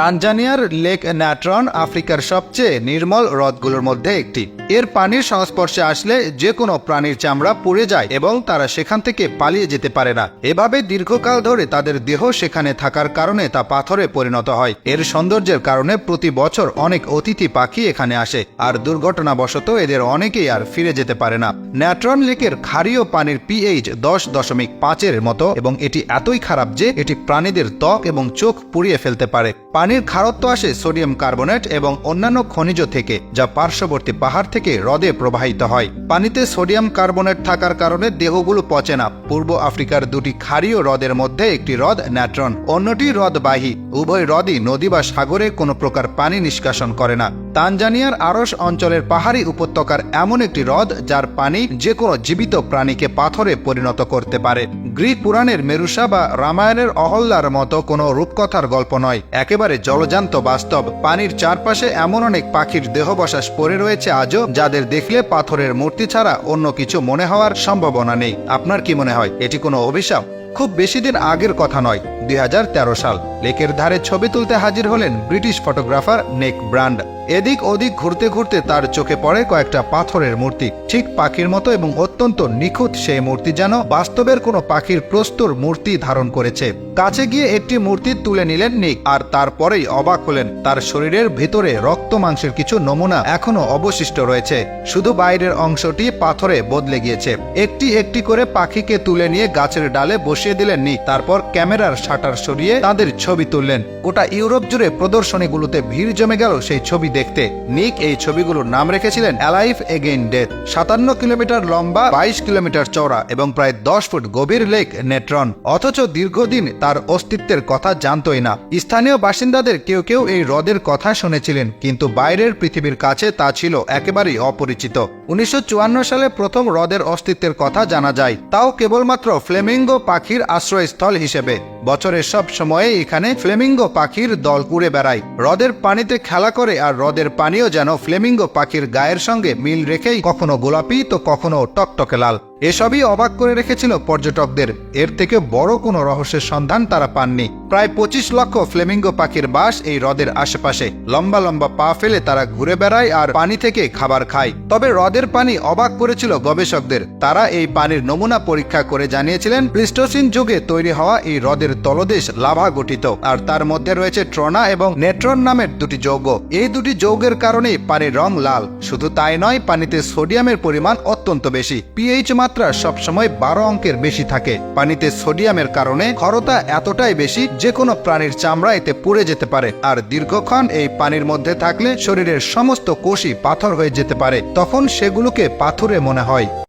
তানজানিয়ার lake Natron, আফ্রিকার সবচেয়ে নির্মল হ্রদগুলোর মধ্যে একটি। এর পানির সংস্পর্শে আসলে যে কোনো প্রাণীর চামড়া পুড়ে যায় এবং তারা সেখান থেকে পালিয়ে যেতে পারে না। এভাবে দীর্ঘকাল ধরে তাদের দেহ সেখানে থাকার কারণে তা পাথরে পরিণত হয়। এর সৌন্দর্যের কারণে প্রতি বছর অনেক অতিথি পাখি এখানে আসে, আর দুর্ঘটনাবশত এদের অনেকেই আর ফিরে যেতে পারে না। ন্যাট্রন লেকের ক্ষারীয় পানির পিএইচ দশ দশমিক পাঁচের মতো, এবং এটি এতই খারাপ যে এটি প্রাণীদের ত্বক এবং চোখ পুড়িয়ে ফেলতে পারে। পানির খারত্ব আসে সোডিয়াম কার্বনেট এবং অন্যান্য খনিজ থেকে, যা পার্শ্ববর্তী পাহাড় থেকে হ্রদে প্রবাহিত হয়। পানিতে সোডিয়াম কার্বনেট থাকার কারণে দেহগুলো পচে না। পূর্ব আফ্রিকার দুটি ক্ষারীয় হ্রদের মধ্যে একটি হ্রদ ন্যাট্রন, অন্যটি হ্রদবাহী। উভয় হ্রদই নদী বা সাগরে কোনো প্রকার পানি নিষ্কাশন করে না। তানজানিয়ার আরস অঞ্চলের পাহাড়ি উপত্যকার এমন একটি হ্রদ যার পানি যে কোনো জীবিত প্রাণীকে পাথরে পরিণত করতে পারে। গ্রিক পুরাণের মেরুসা বা রামায়ণের অহল্যার মতো কোনো রূপকথার গল্প নয়। একেবারে জলজান্ত বাস্তব। পানির চারপাশে এমন অনেক পাখির দেহবশাস পড়ে রয়েছে আজও, যাদের দেখলে পাথরের মূর্তি ছাড়া অন্য কিছু মনে হওয়ার সম্ভাবনা নেই। আপনার কি মনে হয়, এটি কোনো অভিশাপ? খুব বেশি দিন আগের কথা নয়, দুই সাল। লেকের ধারে ছবি তুলতে হাজির হলেন ব্রিটিশ ফটোগ্রাফার নেক ব্রান্ড এদিক ওদিক ঘুরতে ঘুরতে তার চোখে পড়ে কয়েকটা পাথরের মূর্তি। ঠিক পাখির মতো এবং অত্যন্ত নিখুঁত সেই মূর্তি যেন বাস্তবের কোনো পাখির প্রস্তুর মূর্তি ধারণ করেছে। কাছে গিয়ে একটি মূর্তি তুলে নিলেন নিক, আর তারপরেই অবাক হলেন। তার শরীরের ভেতরে রক্ত মাংসের কিছু নমুনা এখনও অবশিষ্ট রয়েছে। শুধু বাইরের অংশটি পাথরে বদলে গিয়েছে। একটি একটি করে পাখিকে তুলে নিয়ে গাছের ডালে বসিয়ে দিলেন নিক। তারপর ক্যামেরার শাটার সরিয়ে তাদের ছবি তুললেন। গোটা ইউরোপ জুড়ে প্রদর্শনীগুলোতে ভিড় জমে গেল সেই ছবি দেখতে। নিক এই ছবিগুলোর নাম রেখেছিলেন অ্যালাইভ এগেইন ডেথ সাতান্ন কিলোমিটার লম্বা, বাইশ কিলোমিটার চওড়া এবং প্রায় দশ ফুট গভীর লেক নেট্রন। অথচ দীর্ঘদিন তার অস্তিত্বের কথা জানতই না। স্থানীয় বাসিন্দাদের কেউ কেউ এই হ্রদের কথা শুনেছিলেন, কিন্তু বাইরের পৃথিবীর কাছে তা ছিল একেবারেই অপরিচিত। উনিশশো চুয়ান্ন সালে প্রথম হ্রদের অস্তিত্বের কথা জানা যায়। তাও কেবলমাত্র ফ্লেমিঙ্গো পাখির আশ্রয়স্থল হিসেবে। বছরের সব সময়ে এখানে ফ্লেমিঙ্গো পাখির দল ঘুরে বেড়ায়। হ্রদের পানিতে খেলা করে আর হ্রদের পানিও যেন ফ্লেমিঙ্গো পাখির গায়ের সঙ্গে মিল রেখেই কখনো গোলাপি তো কখনো টকটকে লাল। এসবই অবাক করে রেখেছিল পর্যটকদের। এর থেকে বড় কোনো রহস্যের সন্ধান তারা পাননি। প্রায় পঁচিশ লক্ষ ফ্লেমিঙ্গো পাখির বাস এই হ্রদের আশেপাশে। লম্বা লম্বা পা ফেলে তারা ঘুরে বেড়ায় আর পানি থেকে খাবার খায়। তবে হ্রদের পানি অবাক করেছিল গবেষকদের। তারা এই পানির নমুনা পরীক্ষা করে জানিয়েছিলেন, প্লিস্টোসিন যুগে তৈরি হওয়া এই হ্রদের তলদেশ লাভা গঠিত। আর তার মধ্যে রয়েছে ট্রনা এবং নেট্রন নামের দুটি যৌগ। এই দুটি যৌগের কারণেই পানির রং লাল। শুধু তাই নয়, পানিতে সোডিয়ামের পরিমাণ অত্যন্ত বেশি। পিএইচ মাত্রা সবসময় বারো অঙ্কের বেশি থাকে। পানিতে সোডিয়ামের কারণে ক্ষরতা এতটাই বেশি যে কোনো প্রাণীর চামড়া এতে পুড়ে যেতে পারে। আর দীর্ঘক্ষণ এই পানির মধ্যে থাকলে শরীরের সমস্ত কোষই পাথর হয়ে যেতে পারে। তখন সেগুলোকে পাথুরে মনে হয়।